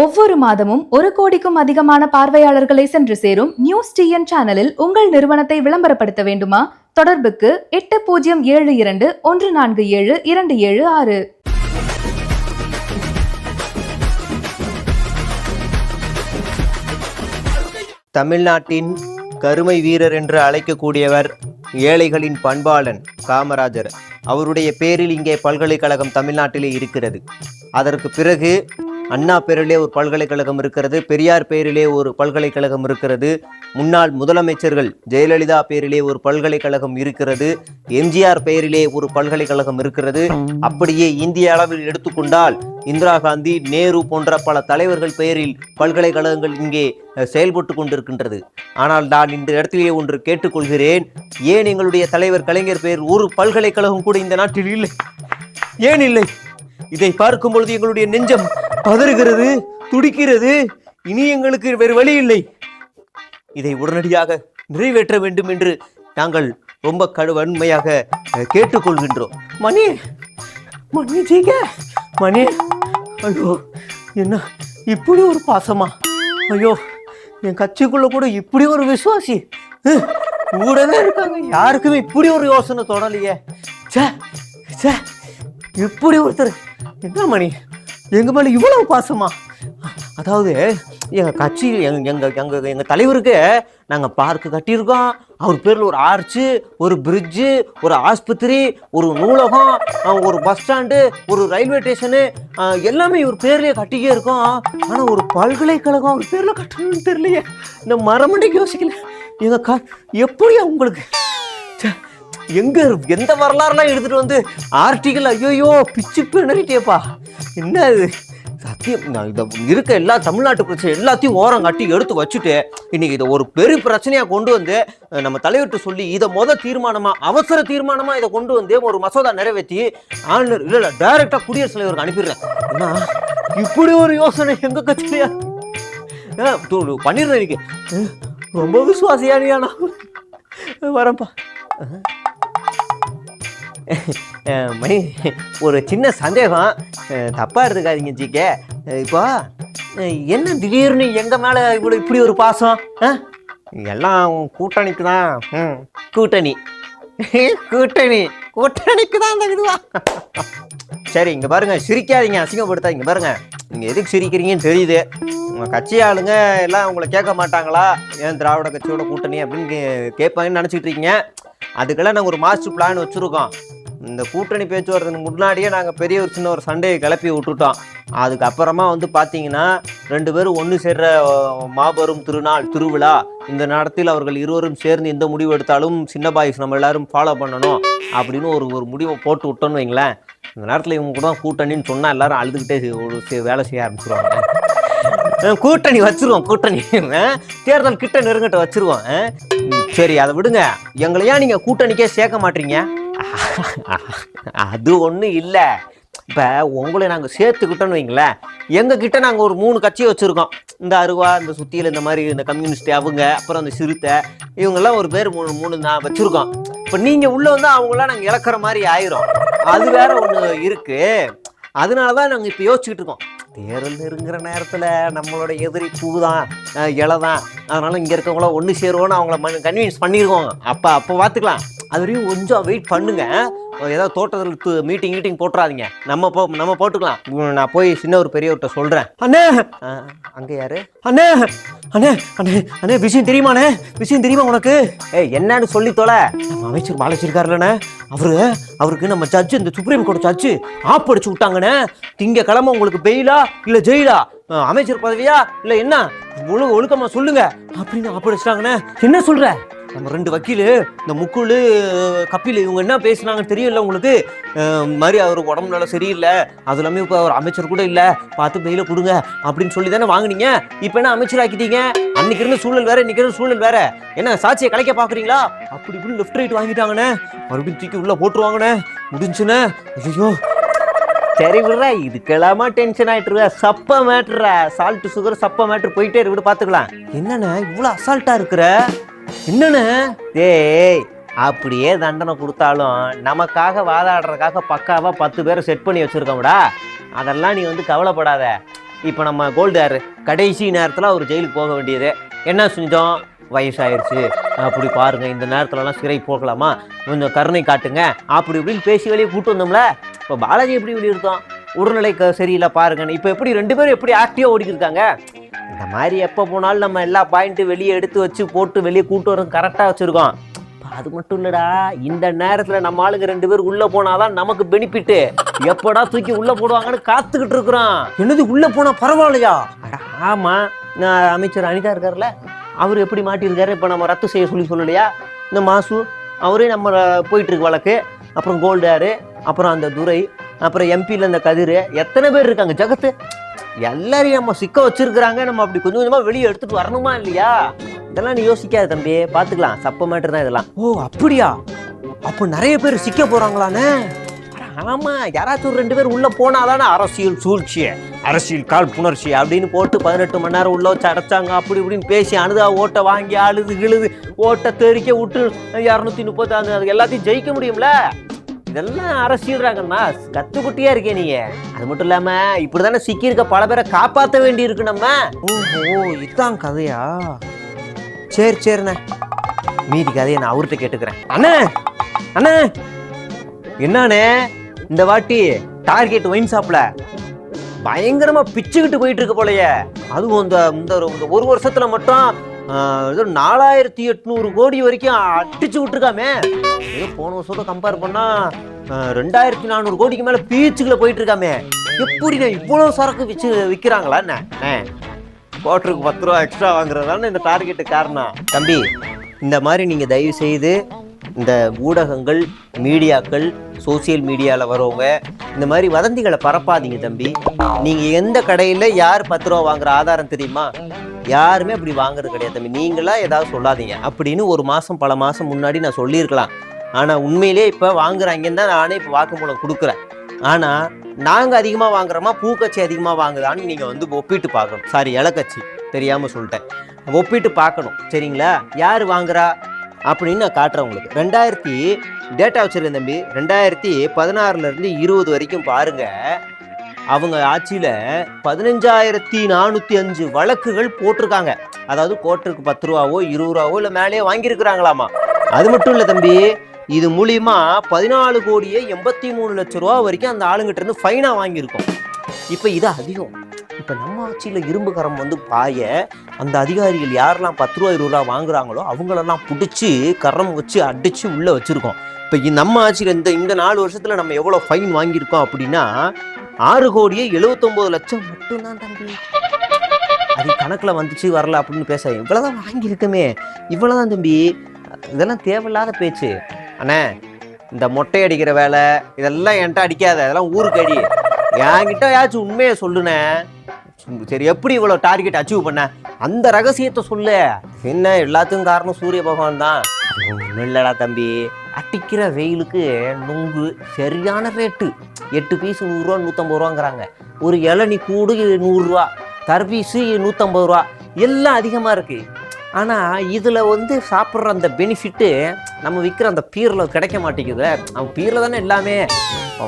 ஒவ்வொரு மாதமும் ஒரு கோடிக்கும் அதிகமான பார்வையாளர்களை சென்று சேரும் நியூஸ் டிஎன் சேனலில் உங்கள் நிறுவனத்தை விளம்பரப்படுத்த வேண்டுமா? தொடர்புக்கு எட்டு பூஜ்ஜியம் ஏழு இரண்டு ஒன்று நான்கு ஏழு இரண்டு ஏழு ஆறு. தமிழ்நாட்டின் கருமை வீரர் என்று அழைக்கக்கூடியவர் ஏழைகளின் பண்பாளன் காமராஜர். அவருடைய பேரில் இங்கே பல்கலைக்கழகம் தமிழ்நாட்டிலே இருக்கிறது. அதற்கு பிறகு அண்ணா பேரிலே ஒரு பல்கலைக்கழகம் இருக்கிறது பெரியார் பேரிலே ஒரு பல்கலைக்கழகம் இருக்கிறது முன்னாள் முதலமைச்சர்கள் ஜெயலலிதா பேரிலே ஒரு பல்கலைக்கழகம் இருக்கிறது எம்ஜிஆர் பெயரிலே ஒரு பல்கலைக்கழகம் இருக்கிறது. அப்படியே இந்திய அளவில் எடுத்துக்கொண்டால் இந்திரா காந்தி நேரு போன்ற பல தலைவர்கள் பெயரில் பல்கலைக்கழகங்கள் இங்கே செயல்பட்டு கொண்டிருக்கின்றது. ஆனால் நான் இந்த இடத்திலே ஒன்று கேட்டுக்கொள்கிறேன். ஏன் எங்களுடைய தலைவர் கலைஞர் பெயர் ஒரு பல்கலைக்கழகம் கூட இந்த நாட்டில் இல்லை? ஏன் இல்லை? இதை பார்க்கும் பொழுது எங்களுடைய நெஞ்சம் பதறுகிறது துடிக்கிறது. இனி எங்களுக்கு வேறு வழி இல்லை. இதை உடனடியாக நிறைவேற்ற வேண்டும் என்று நாங்கள் ரொம்ப கடுவன்மையாக கேட்டுக்கொள்கின்றோம். மணி மணி ஜீக. மணி ஐயோ என்ன இப்படி ஒரு பாசமா? ஐயோ என் கட்சிக்குள்ள கூட இப்படி ஒரு விசுவாசி? கூடவே இருக்காங்க. யாருக்குமே இப்படி ஒரு யோசனை தொடலையே ச்சே சே இப்படி ஒருத்தர். என்ன மணி? எங்கள் மேலே இவ்வளவு பாசமா? அதாவது எங்கள் கட்சியில் எங்கள் எங்கள் எங்கள் எங்கள் தலைவருக்கு நாங்கள் பார்க் கட்டியிருக்கோம். அவர் பேரில் ஒரு ஆர்ச்சு ஒரு பிரிட்ஜு ஒரு ஆஸ்பத்திரி ஒரு நூலகம் ஒரு பஸ் ஸ்டாண்டு ஒரு ரயில்வே ஸ்டேஷனு எல்லாமே இவர் பேர்லேயே கட்டிக்கே இருக்கோம். ஆனால் ஒரு பல்கலைக்கழகம் அவர் பேரில் கட்டணும்னு தெரியலையே. இந்த மரமண்டைக்கு யோசிக்கல. எங்கள் க எப்படியா உங்களுக்கு எங்க எந்த வரலாறுலாம் எடுத்துட்டு வந்து ஆர்டிகல் ஐயோயோ பிச்சு பிணறிட்டேப்பா. என்ன இது? சத்தியம் நான் இதை இருக்க எல்லா தமிழ்நாட்டு பிரச்சனை எல்லாத்தையும் ஓரம் கட்டி எடுத்து வச்சுட்டு இன்னைக்கு இதை ஒரு பெரிய பிரச்சனையா கொண்டு வந்து நம்ம தலைவர்கிட்ட சொல்லி இதை மொதல் தீர்மானமா அவசர தீர்மானமா இதை கொண்டு வந்து ஒரு மசோதா நிறைவேற்றி ஆளுநர் இல்ல இல்ல டைரக்டா குடியரசுத் தலைவருக்கு அனுப்பிடுறேன். ஏன்னா இப்படி ஒரு யோசனை எங்க கட்சியிலையா பண்ணிடுறேன் இன்னைக்கு. ரொம்ப விசுவாசியானியா நான் வரேன்ப்பா. மணி ஒரு சின்ன சந்தேகம். தப்பாக இருக்காதீங்க எடுத்துக்காதீங்க ஜிகே இப்போ என்ன திடீர்னு எங்கள் மேலே இவ்வளோ இப்படி ஒரு பாசம்? ஆ எல்லாம் கூட்டணிக்கு தான். ம், கூட்டணி. கூட்டணி. கூட்டணிக்கு தான் அந்த இதுவா? சரி இங்கே பாருங்கள் சிரிக்காதீங்க அசிங்கப்படுத்தாதீங்க. பாருங்கள் நீங்கள் எதுக்கு சிரிக்கிறீங்கன்னு தெரியுது. உங்கள் கட்சி ஆளுங்க எல்லாம் உங்களை கேட்க மாட்டாங்களா? ஏன் திராவிட கட்சியோட கூட்டணி அப்படின்னு கேட்பாங்கன்னு நினச்சிட்டு இருக்கீங்க. அதுக்கெல்லாம் நாங்கள் ஒரு மாஸ்டர் பிளான் வச்சுருக்கோம். இந்த கூட்டணி பேச்சுவார்த்தைக்கு முன்னாடியே நாங்கள் பெரிய ஒரு சின்ன ஒரு சண்டையை கிளப்பி விட்டுட்டோம். அதுக்கப்புறமா வந்து பார்த்தீங்கன்னா ரெண்டு பேரும் ஒன்று சேர்ற மாபெரும் திருநாள் திருவிழா இந்த நேரத்தில் அவர்கள் இருவரும் சேர்ந்து எந்த முடிவு எடுத்தாலும் சின்ன பாய்ஸ் நம்ம எல்லாரும் ஃபாலோ பண்ணணும் அப்படின்னு ஒரு ஒரு முடிவை போட்டு விட்டோன்னு வைங்களேன். இந்த நேரத்தில் இவங்க கூட கூட்டணின்னு சொன்னால் எல்லாரும் அழுதுகிட்டே வேலை செய்ய ஆரம்பிச்சிருவாங்க. கூட்டணி வச்சிருவோம் கூட்டணி. தேர்தல் கிட்ட நெருங்கிட்ட வச்சிருவோம். சரி அதை விடுங்க. எங்களை ஏன் கூட்டணிக்கே சேர்க்க மாட்டீங்க. அது ஒன்றும் இல்லை. இப்போ உங்களை நாங்கள் சேர்த்துக்கிட்டோன்னு வைங்களேன் எங்கள் கிட்டே நாங்கள் ஒரு மூணு கட்சியை வச்சுருக்கோம். இந்த அருவா இந்த சுத்தியில் இந்த மாதிரி இந்த கம்யூனிஸ்ட் அவங்க அப்புறம் அந்த சிறுத்தை இவங்கெல்லாம் ஒரு பேர் மூணு மூணு நான் வச்சுருக்கோம். இப்போ நீங்கள் உள்ளே வந்து அவங்களாம் நாங்கள் இழக்கிற மாதிரி ஆயிரும். அது வேற ஒன்று இருக்குது அதனால தான் நாங்கள் இப்போ யோசிச்சுக்கிட்டு இருக்கோம். தேர்தல் நெருங்குற நேரத்தில் நம்மளோட எதிரி பூ தான் இலை தான் அதனால இங்கே இருக்கவங்கள ஒன்று சேருவோன்னு அவங்கள கன்வின்ஸ் பண்ணிடுவோம் அப்போ அப்போ பார்த்துக்கலாம் அது வரையும் கொஞ்சம் வெயிட் பண்ணுங்க. ஏதாவது தோட்டத்தில் மீட்டிங் மீட்டிங் போட்டுறாதீங்க. நம்ம போ நம்ம போட்டுக்கலாம். நான் போய் சின்ன ஒரு பெரியவர்கிட்ட சொல்கிறேன் அண்ணே! அங்கே யாரு? அண்ணே! அண்ணே! அண்ணே! அண்ணே விஷயம் தெரியுமாண்ணே விஷயம் தெரியுமா உனக்கு? ஏய் என்னன்னு சொல்லி தொலை. நம்ம அமைச்சர் பாலச்சிருக்காருல்லண்ணே அவரு அவருக்கு நம்ம ஜட்ஜு இந்த சுப்ரீம் கோர்ட் ஜட்ஜு ஆப் அடிச்சு விட்டாங்கண்ணே. திங்கக்கிழமை உங்களுக்கு பெயிலா இல்ல ஜெயிலா அமைச்சர் பதவியா இல்ல என்ன? ஒழு ஒழுக்கமா சொல்லுங்க. அப்படின்னு ஆப் அடிச்சிட்டாங்கண்ணே. என்ன சொல்ற? நம்ம ரெண்டு வக்கீலு இந்த முக்குழு கப்பில் இவங்க என்ன பேசுனாங்கன்னு தெரியல உங்களுக்கு? மாதிரி அவர் உடம்பு நல்லா சரியில்லை. அது இல்லாமல் இப்போ அவர் அமைச்சர் கூட இல்லை. பார்த்து பெயில கொடுங்க அப்படின்னு சொல்லி தானே வாங்குனீங்க? இப்போ என்ன அமைச்சர் ஆக்கிட்டீங்க? அன்னைக்கு இருந்த சூழல் வேற இன்னைக்கு இருந்த சூழல் வேற. என்ன சாட்சியை கலைக்க பார்க்குறீங்களா அப்படி இப்படி லெஃப்ட் ரைட் வாங்கிட்டாங்கண்ணே. மறுபடியும் தூக்கி உள்ளே போட்டுருவாங்கண்ணே. முடிஞ்சுண்ணே. ஐயோ சரி விடுறா இதுக்கெல்லாமா டென்ஷன் ஆகிட்டு இருக்க சப்ப மேட்ருடா சால்ட் சுகர் சப்ப மேட்ரு போயிட்டே இருக்கு பார்த்துக்கலாம். பாத்துக்கலாம் என்னண்ணே அசால்ட்டாக இருக்கிற? என்னண்ணே? ஏய் அப்படியே தண்டனை கொடுத்தாலும் நமக்காக வாதாடுறதுக்காக பக்காவாக பத்து பேரை செட் பண்ணி வச்சுருக்கோம்டா. அதெல்லாம் நீ வந்து கவலைப்படாத. இப்போ நம்ம கோல்டார் கடைசி நேரத்தில் அவர் ஜெயிலுக்கு போக வேண்டியது. என்ன செஞ்சோம்? வயசாயிருச்சு. அப்படி பாருங்க இந்த நேரத்துலலாம் சிறை போகலாமா? கொஞ்சம் கருணை காட்டுங்க. அப்படி இப்படின்னு பேசி வெளியே கூட்டு வந்தோம்ல. இப்போ பாலாஜி எப்படி வெளியே இருக்கோம் உடல்நிலை க- சரியில்லை பாருங்கன்னு. இப்போ எப்படி ரெண்டு பேரும் எப்படி ஆக்டிவாக ஓடிக்கிருக்காங்க இந்த மாதிரி எப்போ போனாலும் நம்ம எல்லா பாயிண்ட்டும் வெளியே எடுத்து வச்சு போட்டு வெளியே கூட்டு வரோம் கரெக்டாக வச்சுருக்கோம். அது மட்டும் இல்லடா. இந்த நேரத்தில் நம்ம ஆளுங்க ரெண்டு பேர் உள்ளே போனாதான் நமக்கு பெனிஃபிட்டு எப்படா தூக்கி உள்ளே போடுவாங்கன்னு காத்துக்கிட்டு இருக்கிறோம். என்னது உள்ளே போனால் பரவாயில்லையா? ஆமாம் நான் அமைச்சர் அனிதா இருக்கார்ல அவர் எப்படி மாட்டியிருக்காரு இப்போ நம்ம ரத்து செய்ய சொல்லி சொல்லலையா? இந்த மாசு அவரே நம்ம போயிட்டு இருக்கு வழக்கு. அப்புறம் கோல்டாரு அப்புறம் அந்த துரை அப்புறம் எம்பியில் இந்த கதிர் எத்தனை பேர் இருக்காங்க? ஜகத்து. எல்லாரையும் நம்ம சிக்க வச்சிருக்கிறாங்க. நம்ம அப்படி கொஞ்சம் கொஞ்சமாக வெளியே எடுத்துட்டு வரணுமா இல்லையா? இதெல்லாம் நீ யோசிக்காத தம்பி. பார்த்துக்கலாம் சப்ப மேட்டர் தான் இதெல்லாம். ஓ அப்படியா? அப்போ நிறைய பேர் சிக்க போறாங்களாண்ணே அட ஆமா. யாராச்சும் ரெண்டு பேர் உள்ள போனாதானே அரசியல் சூழ்ச்சி அரசியல் கால் புணர்ச்சி அப்படின்னு போட்டு பதினெட்டு மணி நேரம் உள்ள வச்சு அடைச்சாங்க. அப்படி இப்படின்னு பேசி அனுதா ஓட்டை வாங்கி அழுது கிழுது ஓட்டை தெறிக்க விட்டு இரநூத்தி முப்பத்தாறு அது எல்லாத்தையும் ஜெயிக்க முடியும்ல? இதெல்லாம் அரசியல்றாங்கண்ணா கத்துக்குட்டியா இருக்கே நீங்க அது மட்டும் இல்லாம இப்படிதானே சிக்கியிருக்க பல பேரை காப்பாற்ற வேண்டி இருக்கு நம்ம. ஓஹோ இதான் கதையா? சரி சரிண்ணே. மீதி கதையை நான் அவர்கிட்ட கேட்டுக்கிறேன். அண்ணே அண்ணே. என்னண்ணே? இந்த வாட்டி டார்கெட் ஒயின் ஷாப்ல பயங்கரமா பிச்சுக்கிட்டு போயிட்டு இருக்கு போலயே. அதுவும் இந்த இந்த ஒரு- வருஷத்துல மட்டும் நாலாயிரத்தி எட்நூறு கோடி வரைக்கும் அடிச்சு விட்டுருக்காமே. ஏதோ போன வருஷத்தோட கம்பேர் பண்ணா ரெண்டாயிரத்தி நானூறு கோடிக்கு மேல பீச்சுக்குள்ள போயிட்டு இருக்காமே எப்படிண்ணே இவ்வளவு சரக்கு வச்சு விற்கிறாங்களா என்ன? கோட்டருக்கு பத்து ரூபா எக்ஸ்ட்ரா வாங்குறதான இந்த டார்கெட்டு காரணம். தம்பி இந்த மாதிரி நீங்கள் தயவு செய்து இந்த ஊடகங்கள் மீடியாக்கள் சோசியல் மீடியாவில் வரவங்க இந்த மாதிரி வதந்திகளை பரப்பாதீங்க தம்பி. நீங்கள் எந்த கடையில் யார் பத்து ரூபா வாங்குற ஆதாரம் தெரியுமா? யாருமே அப்படி வாங்குறது கிடையாது தம்பி. நீங்களா ஏதாவது சொல்லாதீங்க. அப்படின்னு ஒரு மாதம் பல மாதம் முன்னாடி நான் சொல்லியிருக்கலாம். ஆனால் உண்மையிலே இப்போ வாங்குறாங்கன்னு தான் நானே இப்போ வாக்குமூலம் கொடுக்குறேன். ஆனால் நாங்கள் அதிகமாக வாங்குறோமா? பூக்கட்சி அதிகமாக வாங்குதான்னு நீங்கள் வந்து ஒப்பிட்டு பார்க்கணும். சாரி இலக்கட்சி தெரியாமல் சொல்லிட்டேன். ஒப்பிட்டு பார்க்கணும். சரிங்களா? யார் வாங்குறா? அப்படின்னு நான் காட்டுறேன் உங்களுக்கு. ரெண்டாயிரத்தி டேட்டா வச்சுருந்தேன் தம்பி. ரெண்டாயிரத்தி பதினாறுலேருந்து இருபது வரைக்கும் பாருங்கள் அவங்க ஆட்சியில் பதினஞ்சாயிரத்தி நானூற்றி அஞ்சு வழக்குகள் போட்டிருக்காங்க. அதாவது கோர்ட்டுக்கு பத்து ரூபாவோ இருபது ரூபாவோ இல்லை மேலேயே வாங்கியிருக்கிறாங்களாமா? அது மட்டும் இல்லை தம்பி இது மூலியமா பதினாலு கோடியே எண்பத்தி மூணு லட்ச ரூபா வரைக்கும் அந்த ஆளுங்கிட்ட இருந்து ஃபைனாக வாங்கியிருக்கோம். இப்போ இது அதிகம். இப்போ நம்ம ஆட்சியில் இரும்பு கரம் வந்து பாய அந்த அதிகாரிகள் யாரெல்லாம் பத்து ரூபா இருபது ரூபா வாங்குறாங்களோ அவங்களெல்லாம் பிடிச்சி கரம் வச்சு அடித்து உள்ளே வச்சுருக்கோம். இப்போ நம்ம ஆட்சியில் இந்த இந்த நாலு வருஷத்தில் நம்ம எவ்வளோ ஃபைன் வாங்கியிருக்கோம் அப்படின்னா ஆறு கோடியே எழுபத்தொம்போது லட்சம் மட்டும்தான் தம்பி. அது கணக்கில் வந்துச்சு வரல அப்படின்னு பேச இவ்வளோதான் வாங்கியிருக்கமே. இவ்வளோதான் தம்பி. இதெல்லாம் தேவையில்லாத பேச்சு. அண்ணே இந்த மொட்டை அடிக்கிற வேலை இதெல்லாம் என்கிட்ட அடிக்காத. அதெல்லாம் ஊருக்கு அடி. என்கிட்ட ஏதாச்சும் உண்மையை சொல்லுனேன் சரி எப்படி இவ்வளோ டார்கெட் அச்சீவ் பண்ண? அந்த ரகசியத்தை சொல்லு. என்ன எல்லாத்துக்கும் காரணம் சூரிய பகவான் தான். ஒன்றும் இல்லைடா தம்பி. அடிக்கிற வெயிலுக்கு நுங்கு சரியான ரேட்டு எட்டு பீஸ் நூறுரூவா நூற்றம்பது ரூபாங்கிறாங்க. ஒரு இளநி கூடு நூறுரூவா தர்பீஸு நூற்றம்பது ரூபா எல்லாம் அதிகமாக இருக்குது ஆனால் இதில் வந்து சாப்பிட்ற அந்த பெனிஃபிட்டு நம்ம விற்கிற அந்த பீரில் கிடைக்க மாட்டேங்குது. அவன் பீரில் தானே எல்லாமே.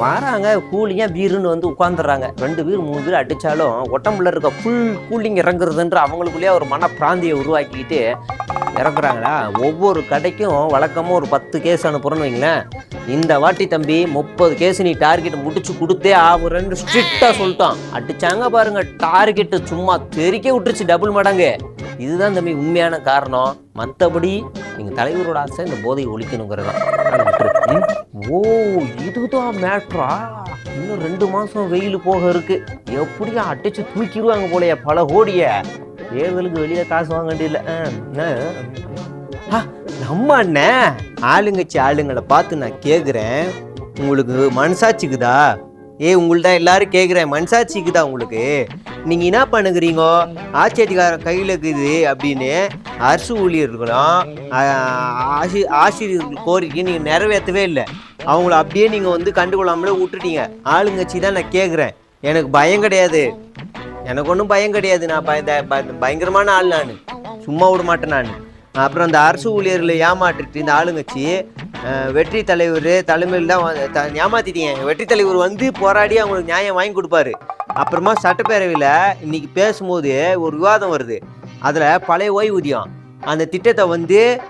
வராங்க கூலிங்காக பீருன்னு வந்து உட்காந்துடுறாங்க ரெண்டு பீர் மூணு பீர் அடித்தாலும் உடம்புல இருக்க ஃபுல் கூலிங் இறங்குறதுன்ற அவங்களுக்குள்ளேயே ஒரு மன பிராந்தியை உருவாக்கிக்கிட்டு இறக்குறாங்களா ஒவ்வொரு கடைக்கும் வழக்கமாக ஒரு பத்து கேஸ் அனுப்புகிறோன்னு வைங்களேன். இந்த வாட்டி தம்பி முப்பது கேஸ் நீ டார்கெட் முடிச்சு கொடுத்தே ஆகுறேன்னு ஸ்ட்ரிக்டாக சொல்லிட்டான். அடிச்சாங்க பாருங்க டார்கெட்டு சும்மா தெறிக்க விட்டுருச்சு டபுள் மடங்கு. இதுதான் தம்பி உண்மையான காரணம். மற்றபடி எங்கள் தலைவரோட ஆசை இந்த போதையை ஒழிக்கணுங்கிறது தான் ஓ இதுதான் மேட்ரா இன்னும் ரெண்டு மாதம் வெயில் போக இருக்கு. எப்படியா அடிச்சு தூக்கிடுவாங்க போலயே பல கோடியை. தேர்தலுக்கு வெளியே காசு வாங்க வேண்டியதில்லை. ஆ, ஆ, நம்ம அண்ணன் ஆளுங்கட்சி ஆளுங்களை பார்த்து நான் கேட்குறேன் உங்களுக்கு மனசாட்சிக்குதா? ஏ உங்கள்ட்ட எல்லாரும் கேட்குறேன் மனசாட்சிக்குதா உங்களுக்கு? நீங்கள் என்ன பண்ணுகிறீங்க? ஆட்சி அதிகாரம் கையில் இருக்குது அப்படின்னு அரசு ஊழியர்களும் ஆசி ஆசிரியர்கள் கோரிக்கை நீங்கள் நிறைவேற்றவே இல்லை. அவங்கள அப்படியே நீங்கள் வந்து கண்டுகொள்ளாமலே விட்டுட்டீங்க. ஆளுங்கட்சி தான் நான் கேட்குறேன் எனக்கு பயம் கிடையாது. எனக்கு ஒன்றும் பயம் கிடையாது. நான் பயங்கரமான ஆள் நான். சும்மா விட மாட்டேன் நான். அப்புறம் அந்த அரசு ஊழியர்களை ஏமாற்றிட்டு இந்த ஆளுங்கச்சி வெற்றி தலைவர் தலைமையில் தான் த- ஏமாத்திட்டீங்க. வெற்றி தலைவர் வந்து போராடி அவங்களுக்கு நியாயம் வாங்கி கொடுப்பாரு. அப்புறமா சட்டப்பேரவையில் இன்னைக்கு பேசும்போது ஒரு விவாதம் வருது. அதில் பழைய ஓய்வூதியம். அந்த திட்டத்தை வந்து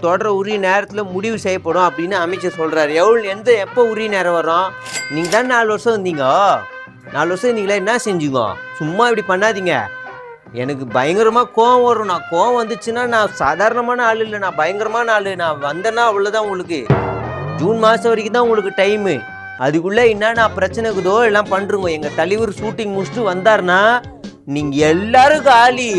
தொடர உரிய நேரத்தில் முடிவு செய்யப்படும் அப்படின்னு அமைச்சர் சொல்கிறாரு எவ்வளோ எந்த எப்போ உரிய நேரம் வரும்? நீங்கள் தான் நாலு வருஷம் வந்தீங்க நாலு வருஷம் நீங்களே என்ன செஞ்சீங்க சும்மா இப்படி பண்ணாதீங்க. எனக்கு பயங்கரமாக கோவம் வரும். நான் கோவம் வந்துச்சுன்னா நான் சாதாரணமான ஆள் இல்லை. நான் பயங்கரமான ஆள். நான் வந்தேன்னா அவ்வளோதான் உங்களுக்கு. ஜூன் மாதம் வரைக்கும் தான் உங்களுக்கு டைமு அதுக்குள்ளே என்னென்ன பிரச்சனை இருக்குதோ எல்லாம் பண்ணுறோங்க எங்கள் தலைவர் ஷூட்டிங் முடிச்சுட்டு வந்தாருன்னா நீங்க எல்லாரும் காலி.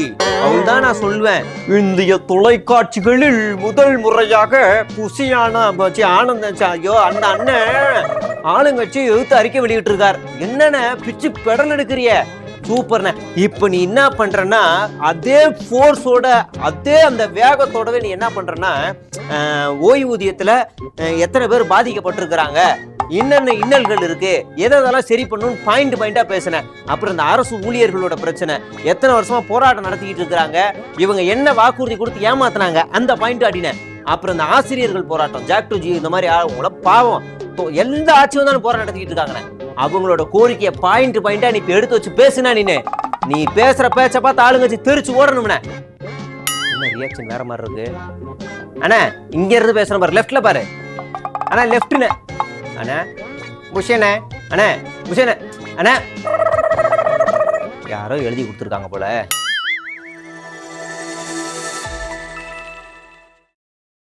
அவன் தான் நான் சொல்லுவேன் இந்திய தொலைக்காட்சிகளில் முதல் முறையாக புசியான சி, ஆனந்தம் ஐயோ அந்த அண்ணன் ஆளுங்கட்சி எழுத்து அறிக்கை வெளியிட்டு இருக்கார் என்னென்ன பிச்சு பெடல் எடுக்கிறிய சூப்பர்ண்ணே. இப்போ நீ என்ன பண்ணுறன்னா அதே ஃபோர்ஸோட அதே அந்த வேகத்தோடவே நீ என்ன பண்றன்னா ஓய்வூதியத்தில் எத்தனை பேர் பாதிக்கப்பட்டிருக்கிறாங்க என்னென்ன இன்னல்கள் இருக்கு எதை எதெல்லாம் சரி பண்ணணும்னு பாயிண்ட் பாயிண்டா பேசினேன் அப்புறம் இந்த அரசு ஊழியர்களோட பிரச்சனை எத்தனை வருஷமா போராட்டம் நடத்திக்கிட்டு இருக்கிறாங்க இவங்க என்ன வாக்குறுதி கொடுத்து ஏமாத்தினாங்க அந்த பாயிண்ட் அடினேன் அப்புறம் இந்த ஆசிரியர்கள் போராட்டம் ஜாக் டு ஜி இந்த மாதிரி ஆளுங்கள பாவம். இப்போ எந்த ஆட்சி வந்தாலும் போராட்டம் நடத்திக்கிட்டு இருக்காங்க. அவங்களோட கோரிக்கையை பாயிண்ட் பாயிண்டா நீ இப்ப எடுத்து வச்சு பேசுனா நீ நீ பேசுற பேச்ச பார்த்து ஆளுங்கச்சு தெரிச்சு ஓடணும்னே என்ன? ரியாக்ஷன் வேற மாதிரி இருக்கு? அண்ணா இங்க இருந்து பேசுற பாரு லெஃப்ட்ல பாரு. அண்ணா லெஃப்ட்னு அண்ணா புஷனே அண்ணா. புஷனே அண்ணா. யாரோ எழுதி கொடுத்துருக்காங்க போல.